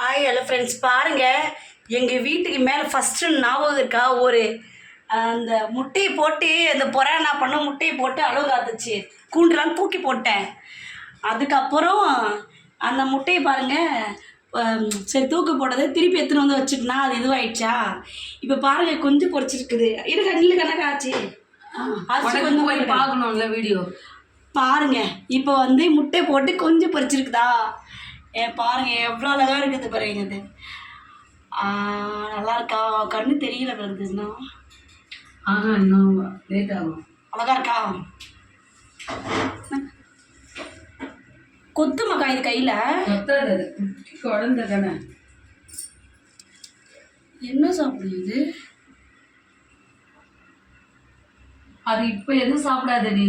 Hi hello friends பாருங்கள் எங்கள் வீட்டுக்கு மேலே ஃபஸ்ட்டு ஞாபகம் இருக்கா ஒரு அந்த முட்டையை போட்டு அந்த புறா என்ன பண்ண முட்டையை போட்டு அளவு காத்துச்சு. கூண்டுலாம் தூக்கி போட்டேன். அதுக்கப்புறம் அந்த முட்டையை பாருங்கள் சரி தூக்கி போட்டது திருப்பி எடுத்துன்னு வந்து வச்சுட்டுனா அது இதுவாயிடுச்சா? இப்போ பாருங்கள் கொஞ்சம் பொரிச்சிருக்குது. இருக்க நில்லு கணக்காச்சு ஆச்சு. உனக்கு கொஞ்சம் போய். பார்க்கணும்ல வீடியோ. பாருங்க இப்போ வந்து முட்டை போட்டு கொஞ்சம் பறிச்சிருக்குதா ஏ பாருங்க எவ்வளோ அழகா இருக்குது பாருங்க இது. நல்லா இருக்கா? கண்ணு தெரியல வருதுன்னா ஆஹா இன்னும் லேட் ஆகும் அழகா இருக்கா? கொத்து மக்கா இது கையில? கொத்தாது குழந்தை தானே. என்ன சாப்பிடுது அது இப்போ எதுவும் சாப்பிடாதடி.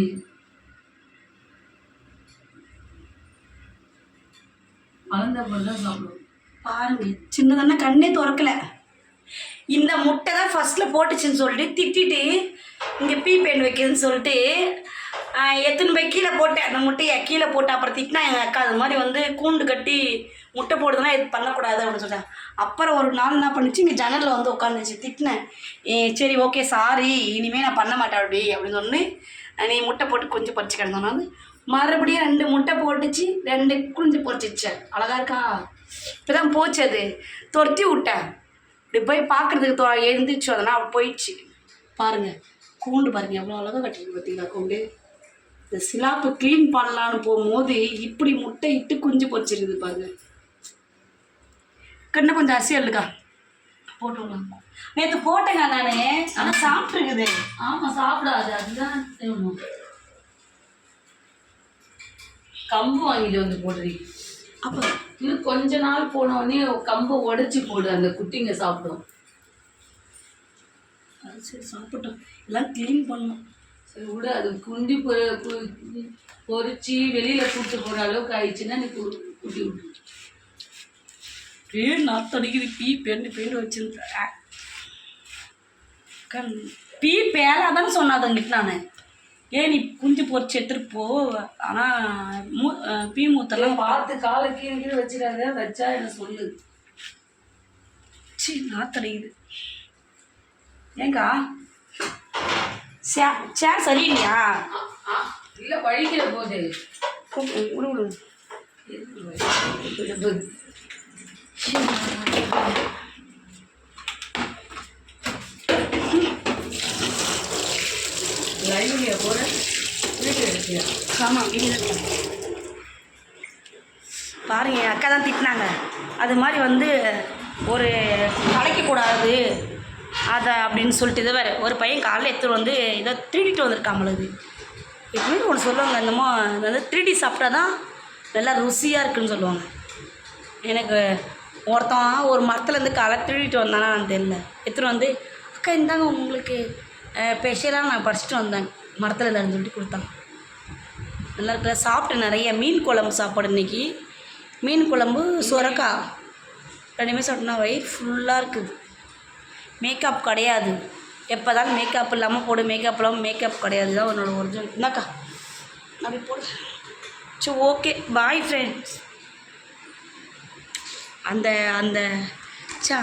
வளர்ந்த அப்புறம் தான் சாப்பிடும் பாருங்க சின்னதானே கண்ணே திறக்கல. இந்த முட்டை தான் ஃபர்ஸ்ட்ல போட்டுச்சுன்னு சொல்லிட்டு திட்டிட்டு இங்கே பீ பெயின் வைக்கிதுன்னு சொல்லிட்டு எத்தனை போய் கீழே போட்டேன். அந்த முட்டையை கீழே போட்டு அப்புறம் திட்டினா எங்கள் அக்கா அது மாதிரி வந்து கூண்டு கட்டி முட்டை போடுதுன்னா இது பண்ணக்கூடாது அப்படின்னு சொல்லிட்டேன் அப்புறம் ஒரு நாள் என்ன பண்ணுச்சு இங்கே ஜன்னலில் வந்து உட்காந்துச்சு. திட்டினேன். ஏ சரி ஓகே சாரி இனிமேல் நான் பண்ண மாட்டேன் அப்படி அப்படின்னு சொன்னு நீ முட்டை போட்டு கொஞ்சம் பறிச்சு கிடந்தோன்னா மறுபடியும் ரெண்டு முட்டை போட்டுச்சு ரெண்டு குஞ்சு பொறிச்சிச்சு அழகா இருக்கா? இப்போ தான் போச்சு அது. துரத்தி விட்டேன். இப்படி போய் பார்க்குறதுக்கு தொ எழுந்திரிச்சு அதனால் அவள் போயிடுச்சு. பாருங்கள் கூண்டு பாருங்கள் எவ்வளோ அழகாக கட்டிருக்கு பார்த்தீங்களா கூண்டு? இந்த சிலாப்பு க்ளீன் பண்ணலான்னு போகும்போது இப்படி முட்டை இட்டு குஞ்சு பொறிச்சிருக்குது பாருங்க. கண்ணு கொஞ்சம் அரிசி அல்லுக்கா போட்டு விடலாம். நேற்று போட்டேங்க நான். ஆனால் சாப்பிட்ருக்குது ஆமாம் சாப்பிடாது. அதுதான் கம்பு வாங்கிட்டு வந்து போடுறீ. அப்போ இன்னும் கொஞ்ச நாள் போன உடனே கம்பை உடைச்சி போடு அந்த குட்டிங்க சாப்பிடும். அது சரி சாப்பிட்டோம். எல்லாம் க்ளீன் பண்ணணும். சரி விடு அது குண்டி பொ பொரிச்சு வெளியில கூட்டு போற அளவுக்கு ஆயிடுச்சுன்னா நீ குட்டி விட்டு பேர் நாத்தடிக்குது பீ பெண்டு பெண்டு வச்சிருந்தேன் கண் பீ பேராதான்னு சொன்னாதங்கிட்ட நான். ஏன் நீ குஞ்சு பொறிச்சு எடுத்துட்டு போ. ஆனால் மூ பீ மூத்தெல்லாம் பார்த்து காலை கீழே கீழே வச்சிடாத வச்சா என்ன சொல்லு? சி நாத்தடிக்குது ஏங்கா? சே சேர் சரியில்லையா? இல்ல வழிக்கிற போது. விடு விடு. லைவ்லியா போல வீட்டு எடுத்தியா? ஆமாம் வீடு பாருங்க என் அக்கா தான் திட்டினாங்க. அது மாதிரி வந்து ஒரு கலைக்கக்கூடாது அதை அப்படின்னு சொல்லிட்டு இதை வேறு ஒரு பையன் காலையில் எடுத்துகிட்டு வந்து இதை திருடிட்டு வந்திருக்காமலுது எப்படின்னு ஒன்று சொல்லுவாங்க என்னமோ இது வந்து திருடி சாப்பிட்டா தான் நல்லா ருசியாக இருக்குன்னு சொல்லுவாங்க. எனக்கு ஒருத்தன் ஒரு மரத்துலேருந்து காலை திருடிட்டு நான் தெரியல. எடுத்துகிட்டு வந்து அக்கா இந்தாங்க உங்களுக்கு ஸ்பெஷலாக நான் படிச்சுட்டு வந்தேன். மரத்தில் இருந்தாலும் சொல்லிட்டு கொடுத்தாங்க நல்லா இருக்குல்ல சாப்பிட்டேன் நிறைய. மீன் குழம்பு சாப்பாடு இன்றைக்கி மீன் குழம்பு சுரக்கா. ரெண்டுமே சாப்பிட்டோம்னா வயிறு ஃபுல்லாக இருக்குது. மேக்கப் கிடையாது. எப்போ தான் மேக்கப் இல்லாமல் போடு மேக்கப் இல்லாமல் மேக்கப் கிடையாது. தான் உன்னோட ஒரிஜினல் என்னக்கா அப்படி போடு. சரி ஓகே பாய் ஃப்ரெண்ட்ஸ் அந்த அந்த சா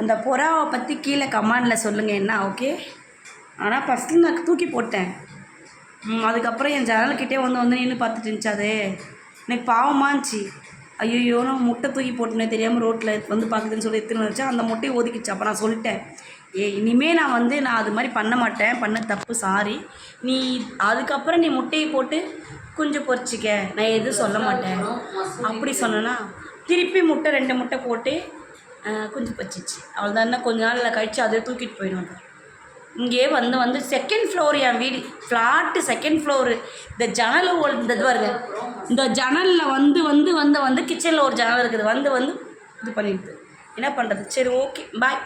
அந்த புறாவை பற்றி கீழே கமாண்டில் சொல்லுங்கள் என்ன ஓகே ஆனால் ஃபஸ்ட்டு நான் தூக்கி போட்டேன். அதுக்கப்புறம் என் ஜன்னல்கிட்டே வந்து வந்து நின்று பார்த்துட்டு இருந்துச்சு அது. எனக்கு பாவமாக இருந்துச்சு. ஐயோ நான் முட்டை தூக்கி போட்டுனே தெரியாமல் ரோட்டில் வந்து பார்க்குதுன்னு சொல்லி எடுத்துன்னு வச்சா அந்த முட்டையை ஒதுக்கிச்சு. அப்போ நான் சொல்லிட்டேன் ஏ இனிமேல் நான் வந்து நான் அது மாதிரி பண்ண மாட்டேன். பண்ண தப்பு சாரி நீ அதுக்கப்புறம் நீ முட்டையை போட்டு கொஞ்சம் பொறிச்சிக்க. நான் எதுவும் சொல்ல மாட்டேன். அப்படி சொன்னேன்னா திருப்பி முட்டை ரெண்டு முட்டை போட்டு குஞ்சு பச்சிச்சு அவ்வளோதான் இன்னும் கொஞ்ச நாளில் கழித்து அதை தூக்கிட்டு போயிடும் இங்கே வந்து வந்து செகண்ட் ஃப்ளோர் என் வீடு. ஃப்ளாட்டு செகண்ட் ஃப்ளோரு இந்த ஜன்னல் இந்த இது வருது இந்த ஜன்னலில் வந்து வந்து வந்து வந்து கிச்சனில் ஒரு ஜன்னல் இருக்குது. வந்து வந்து இது பண்ணிடுது என்ன பண்ணுறது சரி ஓகே பாய்